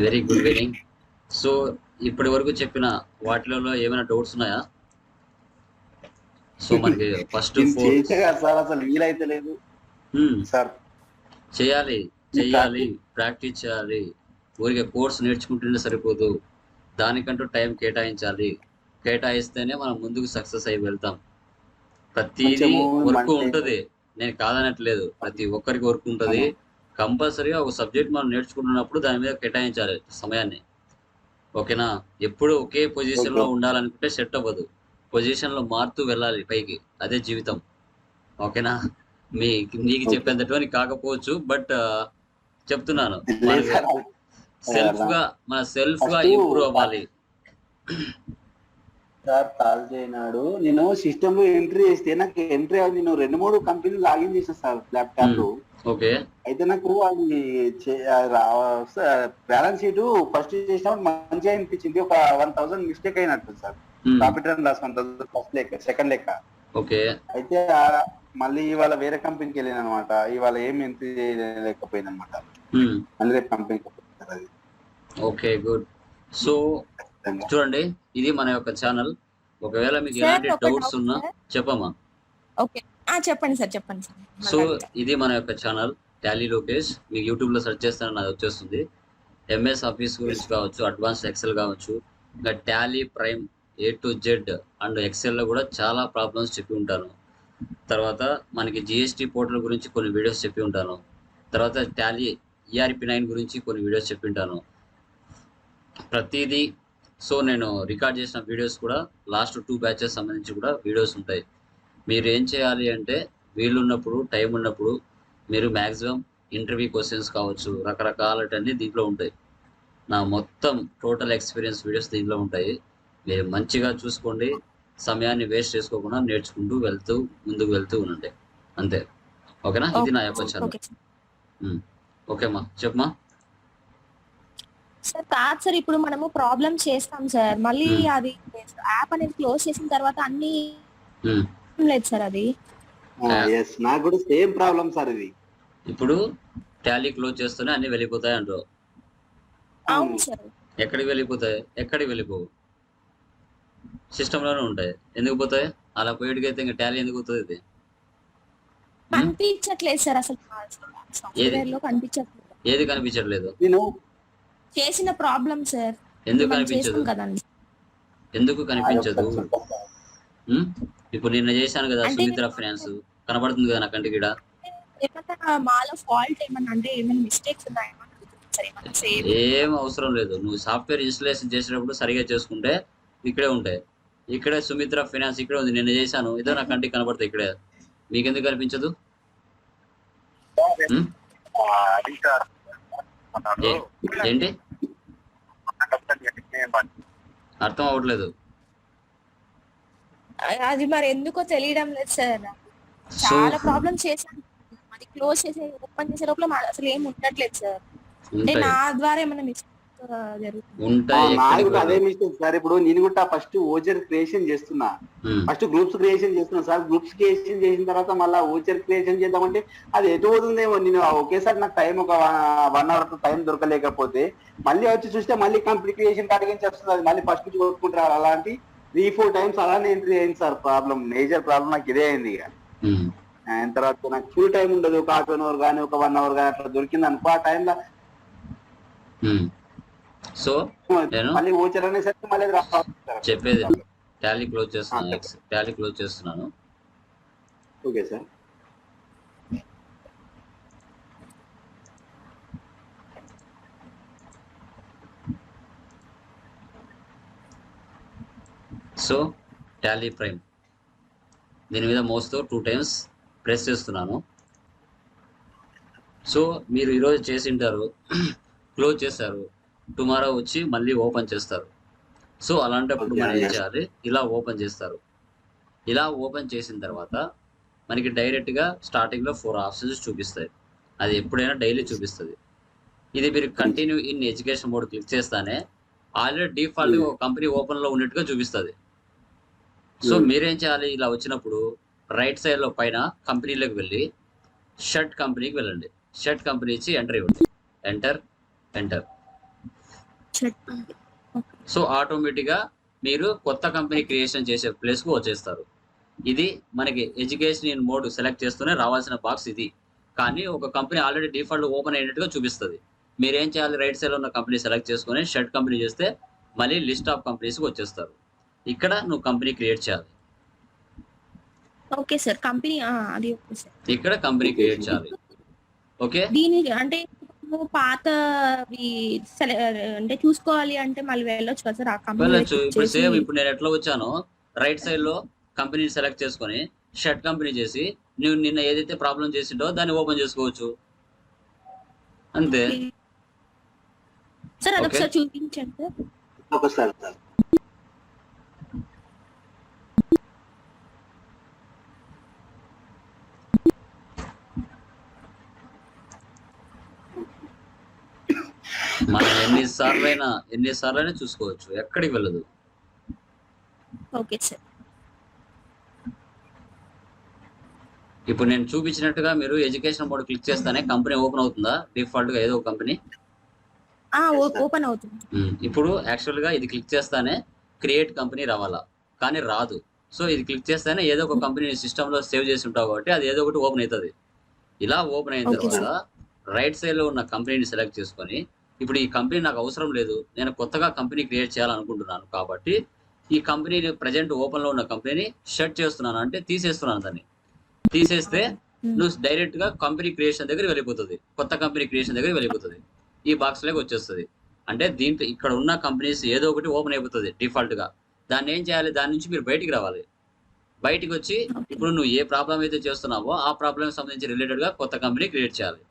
Very good వెరింగ్ so ఇప్పటి వరకు చెప్పిన వాటిలలో ఏమైనా డౌట్స్ ఉన్నాయా? సో మనకి ఫస్ట్ సార్ అసలు వీలైతే లేదు. సార్. చేయాలి చేయాలి ప్రాక్టీస్ చేయాలి. ఊరికే కోర్స్ నేర్చుకుంటూనే సరిపోదు. దానికంటూ టైం కేటాయించాలి. కేటాయిస్తేనే మనం ముందుకు సక్సెస్ అయి వెళ్తాం. ప్రతిదీ వర్క్ ఉంటది. నేను కాదనట్లేదు. ప్రతి ఒక్కరికి వర్క్ ఉంటది. కంపల్సరీగా ఒక సబ్జెక్ట్ మనం నేర్చుకుంటున్నప్పుడు దాని మీద కేటాయించాలి సమయాన్ని. ఓకేనా? ఎప్పుడు ఒకే పొజిషన్లో Okay. ఉండాలనుకుంటే సెట్ అవ్వదు. పొజిషన్లో మారుతూ వెళ్ళాలి పైకి. అదే జీవితం. ఓకేనా? మీ నీకు. చెప్పేంతటి కాకపోవచ్చు బట్ చెప్తున్నాను. సెల్ఫ్గా మన సెల్ఫ్గా ఇంప్రూవ్ అవ్వాలి. సార్ కాల్ చేయనాడు. నేను సిస్టమ్లో ఎంట్రీ చేస్తే నాకు ఎంట్రీ అవ్వదు నేను రెండు మూడు కంపెనీలు లాగిన్ చేసాను సార్ ల్యాప్టాప్లో. ఓకే. అయితే నాకు అది బ్యాలెన్స్ షీట్ ఫస్ట్ చేసినప్పుడు మంచిగా అనిపించింది. ఒక వన్ థౌసండ్ మిస్టేక్ అయినట్టు sir. Profit and loss one thousand first లెక్క సెకండ్ లెక్క. ఓకే. అయితే మళ్ళీ ఇవాళ వేరే కంపెనీకి వెళ్ళాను అనమాట ఇవాళ ఏం ఎంట్రీ చేయలేకపోయింది అనమాట మళ్ళీ రేపు కంపెనీకి ఓకే గుడ్. సో. చూడండి ఇది మన యొక్క ఛానల్ ఒకవేళ మీకు ఎలాంటి డౌట్స్ ఉన్నా. చెప్పమ్మా ఓకే. ఆ చెప్పండి సార్ చెప్పండి సార్ సో. ఇది మన యొక్క ఛానల్ టాలీ లోకేష్ మీకు యూట్యూబ్లో సెర్చ్ చేస్తే నాది వచ్చేస్తుంది. ఎంఎస్ ఆఫీస్ గురించి కావచ్చు అడ్వాన్స్ ఎక్సెల్ కావచ్చు ఇంకా Tally Prime A to Z and ఎక్సెల్లో కూడా చాలా ప్రాబ్లమ్స్ చెప్పి ఉంటాను. తర్వాత మనకి జిఎస్టీ పోర్టల్ గురించి కొన్ని వీడియోస్ చెప్పి ఉంటాను. తర్వాత టాలీ ఈఆర్పి నైన్ గురించి కొన్ని వీడియోస్ చెప్పి ఉంటాను. ప్రతిదీ సో నేను రికార్డ్ చేసిన వీడియోస్ కూడా లాస్ట్ టూ బ్యాచెస్ సంబంధించి కూడా వీడియోస్ ఉంటాయి. మీరు ఏం చేయాలి అంటే వీళ్ళు ఉన్నప్పుడు టైం ఉన్నప్పుడు మీరు మ్యాక్సిమం ఇంటర్వ్యూ క్వశ్చన్స్ కావచ్చు రకరకాలటన్నీ దీంట్లో ఉంటాయి. నా మొత్తం టోటల్ ఎక్స్పీరియన్స్ వీడియోస్ దీంట్లో ఉంటాయి. మీరు మంచిగా చూసుకోండి. సమయాన్ని వేస్ట్ చేసుకోకుండా నేర్చుకుంటూ వెళ్తూ ముందుకు వెళ్తూ ఉండండి. అంతే. ఓకేనా? ఇది నా యొక్క ఛానల్. ఓకేమ్మా. చెప్పమా సార్ కాదు సార్ ఇప్పుడు మనము ప్రాబ్లం చేస్తాం సార్. మళ్ళీ. అది యాప్ అనేది క్లోజ్ చేసిన తర్వాత అన్ని. లేదు సార్ అది. నాకు కూడా సేమ్ ప్రాబ్లం సార్ ఇది. ఇప్పుడు టాలీ క్లోజ్ చేస్తూనే అన్ని వెళ్ళిపోతాయి అంటారు అవును సార్. ఎక్కడికి వెళ్ళిపోతాయి? ఎక్కడికి వెళ్ళిపోవు? సిస్టంలోనే ఉంటాయి. ఎందుకు పోతాయి? అలా పోయేటికైతే ఇంకా టాలీ ఎందుకు పోతుంది ఇది? కనిపించట్లేదు సార్ అసలు. సాఫ్ట్వేర్లో కనిపించట్లేదు. ఏది కనిపించట్లేదు? నేను చేసిన ప్రాబ్లం సార్ ఎందుకు కనిపించదు? ఎందుకు కనిపించదు? ఇప్పుడు నిన్న చేశాను కదా సుమిత్ర ఫైనాన్స్ కనబడుతుంది కదా నా కంటికి మాలో ఫాల్ట్ ఏమన్నా అంటే ఏమైనా మిస్టేక్స్ ఉన్నాయేమో సార్ ఏమన్నా సేమ్ ఏం అవసరం లేదు. నువ్వు సాఫ్ట్వేర్ ఇన్స్టలేషన్ చేసేటప్పుడు సరిగా చేసుకుంటే ఇక్కడే ఉంటాయి. ఇక్కడే సుమిత్ర ఫైనాన్స్ ఇక్కడే ఉంది. నిన్న చేశాను. ఇదో నా కంటికి కనబడుతుంది ఇక్కడే. మీకెందుకు కనిపించదు? ఏంటి? అర్థం అవ్వట్లేదు. అది మరి ఎందుకో తెలియడం లేదు సార్. చాలా ప్రాబ్లమ్ చేశాను. అది క్లోజ్ చేసే ఓపెన్ చేసే లోపల మా- అసలు ఏం ఉండట్లేదు సార్. అంటే నా ద్వారా ఏమైనా మిస్టేక్ జరుగుతుంది. అదే. Mistake sir. ఇప్పుడు నేను కూడా ఫస్ట్ ఓచర్ క్రియేషన్ చేస్తున్నా. ఫస్ట్ గ్రూప్స్ క్రియేషన్ చేస్తున్నా సార్. గ్రూప్స్ క్రియేషన్ చేసిన తర్వాత మళ్ళీ ఓచర్ క్రియేషన్ చేద్దామంటే అది ఎటు పోతుందేమో నేను ఒకేసారి నాకు టైం ఒక వన్ అవర్ టైం దొరకలేకపోతే మళ్ళీ వచ్చి చూస్తే మళ్ళీ కంప్లీట్ క్రియేషన్ కాడికి వస్తుంది. అది మళ్ళీ ఫస్ట్ నుంచి కొట్టుకుంటారు. అలాంటి త్రీ ఫోర్ టైమ్స్ అలానే ఎంట్రీ అయింది సార్. ప్రాబ్లం మేజర్ ప్రాబ్లం నాకు ఇదే అయింది ఇక. ఆయన తర్వాత నాకు ఫుల్ టైం ఉండదు. ఒక హాఫ్ అన్ అవర్ కానీ ఒక వన్ అవర్ కానీ అట్లా దొరికింది అనుకో ఆ టైంలో. సో నేను. చెప్పేది టాలీ క్లోజ్ చేస్తున్నాను టాలీ క్లోజ్ చేస్తున్నాను. Okay sir. So Tally Prime. దీని మీద మోస్తో టూ టైమ్స్ ప్రెస్ చేస్తున్నాను. సో మీరు ఈరోజు చేసి ఉంటారు క్లోజ్ చేశారు. టుమారో వచ్చి మళ్ళీ ఓపెన్ చేస్తారు. సో అలాంటప్పుడు మనం ఏం చేయాలి? ఇలా ఓపెన్ చేస్తారు. ఇలా ఓపెన్ చేసిన తర్వాత మనకి డైరెక్ట్గా స్టార్టింగ్లో ఫోర్ ఆప్షన్స్ చూపిస్తాయి. అది ఎప్పుడైనా డైలీ చూపిస్తుంది. ఇది మీరు continue in education mode click చేస్తానే ఆల్రెడీ డిఫాల్ట్ ఒక కంపెనీ ఓపెన్లో ఉన్నట్టుగా చూపిస్తుంది. So Hmm. మీరేం చేయాలి? ఇలా వచ్చినప్పుడు రైట్ సైడ్లో పైన కంపెనీలోకి వెళ్ళి షర్ట్ కంపెనీకి వెళ్ళండి. షర్ట్ కంపెనీ ఇచ్చి ఎంటర్ ఇవ్వండి. ఎంటర్ ఎంటర్ సో ఆటోమేటిక్గా మీరు కొత్త కంపెనీ క్రియేషన్ చేసే ప్లేస్కు వచ్చేస్తారు. ఇది మనకి ఎడ్యుకేషన్ ఇన్ మోడ్ సెలెక్ట్ చేస్తూనే రావాల్సిన బాక్స్ ఇది. కానీ ఒక కంపెనీ ఆల్రెడీ డిఫాల్ట్ ఓపెన్ అయినట్టుగా చూపిస్తుంది. మీరేం చేయాలి? రైట్ సైడ్లో ఉన్న కంపెనీ సెలెక్ట్ చేసుకొని షర్ట్ కంపెనీ చేస్తే మళ్ళీ లిస్ట్ ఆఫ్ కంపెనీస్కి వచ్చేస్తారు. ఇక్కడ నువ్వు కంపెనీ క్రియేట్ చేయాలి. ఓకే సార్ కంపెనీ అది ఓకే సార్ ఇక్కడ కంపెనీ క్రియేట్ చేయాలి. ఓకే దీని అంటే పాతవి సెల- అంటే చూసుకోవాలి అంటే మళ్ళీ వెళ్ళొచ్చు కదా సార్? ఆ వెళ్ళొచ్చు. ఇప్పుడు కంపెనీ సేమ్ ఇప్పుడు నేను ఎట్లా వచ్చానో రైట్ సైడ్లో కంపెనీ సెలెక్ట్ చేసుకొని షర్ట్ కంపెనీ చేసి నువ్వు నిన్న ఏదైతే ప్రాబ్లం చేసిండో దాన్ని ఓపెన్ చేసుకోవచ్చు. అంతే. సార్ అది Okay. ఒకసారి చూపించండి సార్. ఒకసారి మనం ఎన్నిసార్లు అయినా ఎన్నిసార్లు అయినా చూసుకోవచ్చు. ఎక్కడికి వెళ్ళదు. Okay sir. ఇప్పుడు నేను చూపించినట్టుగా మీరు ఎడ్యుకేషన్ మోడ్ క్లిక్ చేస్తానే కంపెనీ ఓపెన్ అవుతుందా? డిఫాల్ట్గా ఏదో కంపెనీ. ఓపెన్ అవుతుంది. ఇప్పుడు యాక్చువల్గా ఇది క్లిక్ చేస్తానే క్రియేట్ కంపెనీ రావాలా? కానీ రాదు. సో ఇది క్లిక్ చేస్తేనే ఏదో ఒక కంపెనీ సిస్టమ్లో సేవ్ చేసి ఉంటావు కాబట్టి అది ఏదో ఒకటి ఓపెన్ అవుతుంది. ఇలా ఓపెన్ అయిన తర్వాత రైట్ సైడ్లో ఉన్న కంపెనీని సెలెక్ట్ చేసుకొని ఇప్పుడు ఈ కంపెనీ నాకు అవసరం లేదు. నేను కొత్తగా కంపెనీ క్రియేట్ చేయాలనుకుంటున్నాను కాబట్టి ఈ కంపెనీని ప్రజెంట్ ఓపెన్లో ఉన్న కంపెనీని షట్ చేస్తున్నాను. అంటే తీసేస్తున్నాను దాన్ని. తీసేస్తే. నువ్వు డైరెక్ట్గా కంపెనీ క్రియేషన్ దగ్గర వెళ్ళిపోతుంది. కొత్త కంపెనీ క్రియేషన్ దగ్గర వెళ్ళిపోతుంది. ఈ బాక్స్లోకి వచ్చేస్తుంది. అంటే దీంట్లో ఇక్కడ ఉన్న కంపెనీస్ ఏదో ఒకటి ఓపెన్ అయిపోతుంది డిఫాల్ట్గా దాన్ని ఏం చేయాలి? దాని నుంచి మీరు బయటికి రావాలి. బయటికి వచ్చి. ఇప్పుడు నువ్వు ఏ ప్రాబ్లం అయితే చేస్తున్నావో ఆ ప్రాబ్లం సంబంధించి రిలేటెడ్గా కొత్త కంపెనీ క్రియేట్ చేయాలి.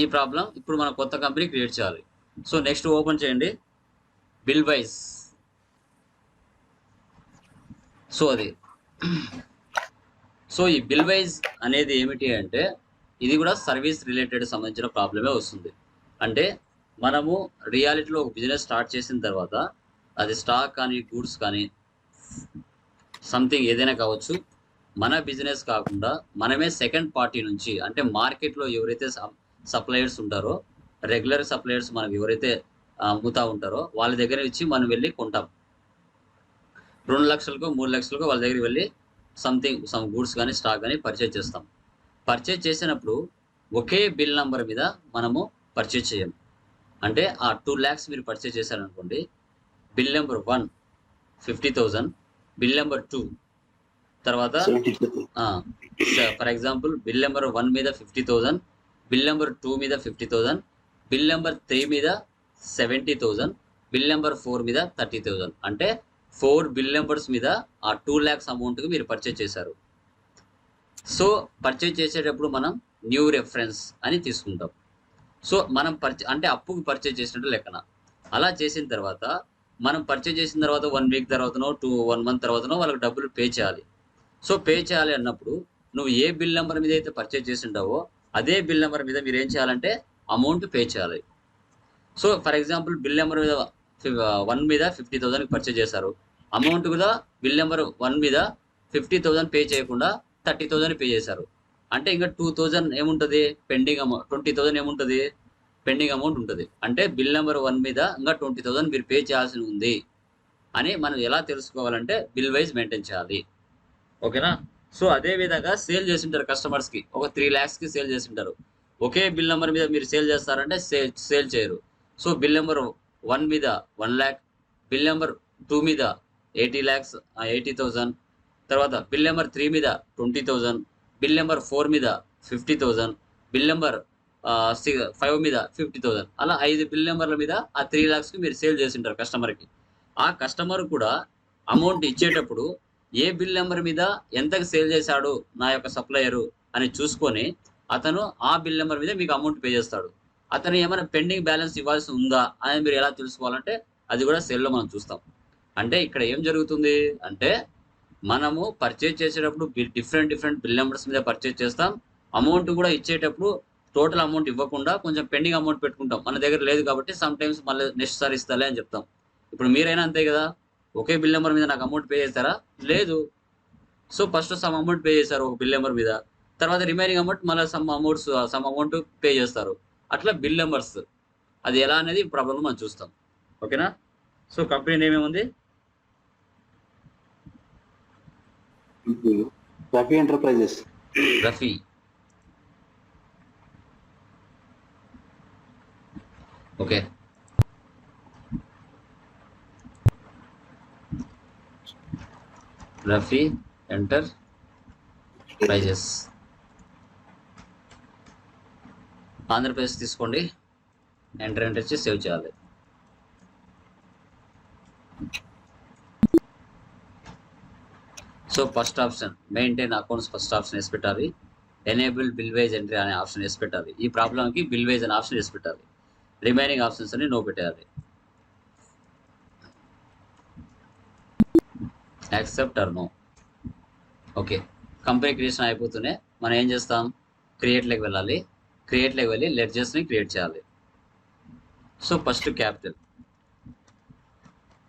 ఈ ప్రాబ్లం ఇప్పుడు మనం కొత్త కంపెనీ క్రియేట్ చేయాలి. సో నెక్స్ట్ ఓపెన్ చేయండి. Bill wise. సో అది. సో ఈ బిల్ వైజ్ అనేది ఏమిటి అంటే ఇది కూడా సర్వీస్ రిలేటెడ్ సంబంధించిన ప్రాబ్లమే వస్తుంది. అంటే మనము రియాలిటీలో ఒక బిజినెస్ స్టార్ట్ చేసిన తర్వాత అది స్టాక్ కానీ గూడ్స్ కానీ సంథింగ్ ఏదైనా కావచ్చు మన బిజినెస్ కాకుండా మనమే సెకండ్ పార్టీ నుంచి అంటే మార్కెట్లో ఎవరైతే సప్లయర్స్ ఉంటారో రెగ్యులర్ సప్లయర్స్ మనకు ఎవరైతే అమ్ముతా ఉంటారో వాళ్ళ దగ్గర ఇచ్చి మనం వెళ్ళి కొంటాం. రెండు లక్షలకు మూడు లక్షలకు వాళ్ళ దగ్గరికి వెళ్ళి సంథింగ్ సమ్ గూడ్స్ కానీ స్టాక్ కానీ పర్చేజ్ చేస్తాం. పర్చేజ్ చేసినప్పుడు ఒకే బిల్ నంబర్ మీద మనము పర్చేజ్ చేయం అంటే ఆ టూ ల్యాక్స్ మీరు పర్చేజ్ చేశారనుకోండి bill number one fifty thousand bill number two తర్వాత for example bill number one మీద fifty thousand bill number two మీద fifty thousand bill number three మీద seventy thousand bill number four మీద థర్టీ థౌజండ్ అంటే four bill numbers మీద ఆ two lakhs అమౌంట్కి మీరు purchase చేశారు. సో పర్చేజ్ చేసేటప్పుడు మనం న్యూ రెఫరెన్స్ అని తీసుకుంటాం. సో మనం పర్చే అంటే అప్పుకి పర్చేజ్ చేసినట్టు లెక్కన. అలా చేసిన తర్వాత మనం పర్చేజ్ చేసిన తర్వాత వన్ వీక్ తర్వాతనో టూ వన్ మంత్ తర్వాతనో వాళ్ళకి డబ్బులు పే చేయాలి. సో పే చేయాలి అన్నప్పుడు నువ్వు ఏ బిల్ నెంబర్ మీద అయితే పర్చేజ్ చేసింటావో అదే బిల్ నెంబర్ మీద మీరు ఏం చేయాలంటే అమౌంట్ పే చేయాలి. So for example bill number మీద వన్ uh, మీద ఫిఫ్టీ థౌసండ్కి పర్చేజ్ చేశారు. అమౌంట్ కూడా బిల్ నెంబర్ వన్ మీద ఫిఫ్టీ థౌసండ్ పే చేయకుండా థర్టీ థౌసండ్ పే చేశారు. అంటే ఇంకా టూ థౌజండ్ ఏముంటుంది? పెండింగ్ అమౌంట్ ట్వంటీ థౌసండ్ ఏముంటుంది? పెండింగ్ అమౌంట్ ఉంటుంది. అంటే బిల్ నెంబర్ వన్ మీద ఇంకా ట్వంటీ థౌసండ్ మీరు పే చేయాల్సి ఉంది. అని మనం ఎలా తెలుసుకోవాలంటే బిల్ వైజ్ మెయింటైన్ చేయాలి. ఓకేనా? సో అదే విధంగా సేల్ చేసింటారు కస్టమర్స్కి. ఒక త్రీ ల్యాక్స్కి సేల్ చేసింటారు. ఒకే బిల్ నెంబర్ మీద మీరు సేల్ చేస్తారంటే సేల్ సేల్ చేయరు. సో బిల్ నెంబర్ వన్ మీద one lakh bill number two మీద ఎయిటీ ల్యాక్స్ ఎయిటీ థౌజండ్ తర్వాత బిల్ నెంబర్ త్రీ మీద twenty thousand bill number four మీద fifty thousand bill number five మీద ఫిఫ్టీ థౌజండ్ అలా ఐదు బిల్ నెంబర్ల మీద ఆ త్రీ ల్యాక్స్కి మీరు సేల్ చేసింటారు కస్టమర్కి ఆ కస్టమర్ కూడా అమౌంట్ ఇచ్చేటప్పుడు ఏ బిల్ నెంబర్ మీద ఎంతకు సేల్ చేశాడు నా యొక్క సప్లయరు అని చూసుకొని అతను ఆ బిల్ నెంబర్ మీద మీకు అమౌంట్ పే చేస్తాడు. అతను ఏమైనా పెండింగ్ బ్యాలెన్స్ ఇవ్వాల్సి ఉందా అని మీరు ఎలా తెలుసుకోవాలంటే అది కూడా సెల్లో మనం చూస్తాం. అంటే ఇక్కడ ఏం జరుగుతుంది అంటే మనము పర్చేజ్ చేసేటప్పుడు డిఫరెంట్ డిఫరెంట్ బిల్ నెంబర్స్ మీద పర్చేజ్ చేస్తాం. అమౌంట్ కూడా ఇచ్చేటప్పుడు టోటల్ అమౌంట్ ఇవ్వకుండా కొంచెం పెండింగ్ అమౌంట్ పెట్టుకుంటాం. మన దగ్గర లేదు కాబట్టి సమ్ టైమ్స్ మళ్ళీ నెక్స్ట్ సారి ఇస్తాలే అని చెప్తాం. ఇప్పుడు మీరైనా అంతే కదా? ఒకే బిల్ నెంబర్ మీద నాకు అమౌంట్ పే చేస్తారా? లేదు. So first some amount pay చేశారు ఒక బిల్ నెంబర్ మీద. తర్వాత రిమైనింగ్ అమౌంట్ మళ్ళీ some amounts some amount pay చేస్తారు. అట్లా బిల్ నెంబర్స్ అది ఎలా అనేది ప్రాబ్లం మనం చూస్తాం. ఓకేనా సో కంపెనీ నేమ్ ఏముంది? Rafi enterprises Rafi okay Rafi enterprises. Andhra Pradesh తీసుకోండి. ఎంటర్ ఎంటర్ చేసి సేవ్ చేయాలి. So first option maintain accounts first option వేసి పెట్టాలి. ఎనేబుల్ బిల్ వేజ్ ఎంట్రీ అనే ఆప్షన్ వేసి పెట్టాలి. ఈ ప్రాబ్లంకి బిల్ వేజ్ అనే ఆప్షన్ వేసి పెట్టాలి. రిమైనింగ్ ఆప్షన్స్ అన్ని నో పెట్టాలి accept or no okay company creation అయిపోతూనే మనం ఏం చేస్తాం? క్రియేట్లోకి వెళ్ళాలి. క్రియేట్లోకి వెళ్ళి లెడ్జెస్ని క్రియేట్ చేయాలి. సో ఫస్ట్ క్యాపిటల్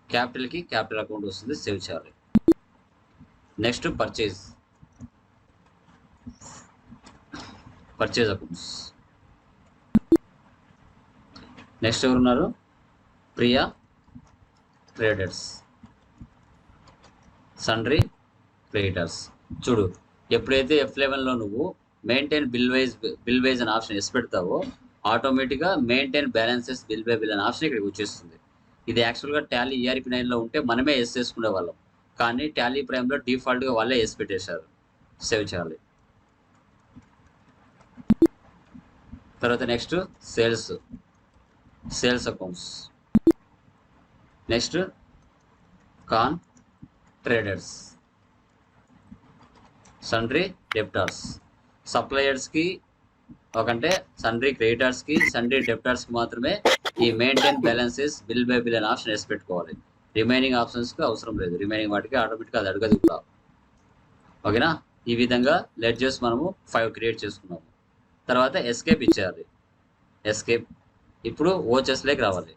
క్యాపిటల్కి క్యాపిటల్ అకౌంట్ వస్తుంది సేవ్ చేయాలి. Next purchase purchase accounts next ఎవరున్నారు? ప్రియా ట్రేడర్స్ సండ్రీ క్రియేటర్స్ చూడు ఎప్పుడైతే ఎఫ్ లెవెన్లో నువ్వు maintain bill wise bill wise అనే ఆప్షన్ ఎస్ పెడతావో ఆటోమేటిక్గా maintain balances bill by bill అనే ఆప్షన్ ఇక్కడికి వచ్చేస్తుంది. ఇది యాక్చువల్గా టాలీ ఈఆర్పి నైన్లో ఉంటే మనమే ఎస్ చేసుకునే వాళ్ళం. కానీ టాలీ ప్రైమ్లో డిఫాల్ట్గా వాళ్ళే ఎస్ పెట్టేశారు. సేవ్ చేయాలి. తర్వాత next sales sales accounts next కాన్ ట్రేడర్స్ సండ్రీ డెప్టార్స్ సప్లయర్స్కి ఒకంటే సండ్రీ క్రెడిటర్స్కి సండ్రీ డెప్టార్స్కి మాత్రమే ఈ maintain balances bill by bill అనే ఆప్షన్ వేసి పెట్టుకోవాలి. రిమైనింగ్ ఆప్షన్స్కి అవసరం లేదు. రిమైనింగ్ వాటికి ఆటోమేటిక్గా అది అడగదు కూడా ఓకేనా? ఈ విధంగా లెడ్జెస్ మనము ఫైవ్ క్రియేట్ చేసుకున్నాము. తర్వాత ఎస్కేప్ ఇచ్చేయాలి. ఎస్కేప్ ఇప్పుడు ఓచెస్లోకి రావాలి.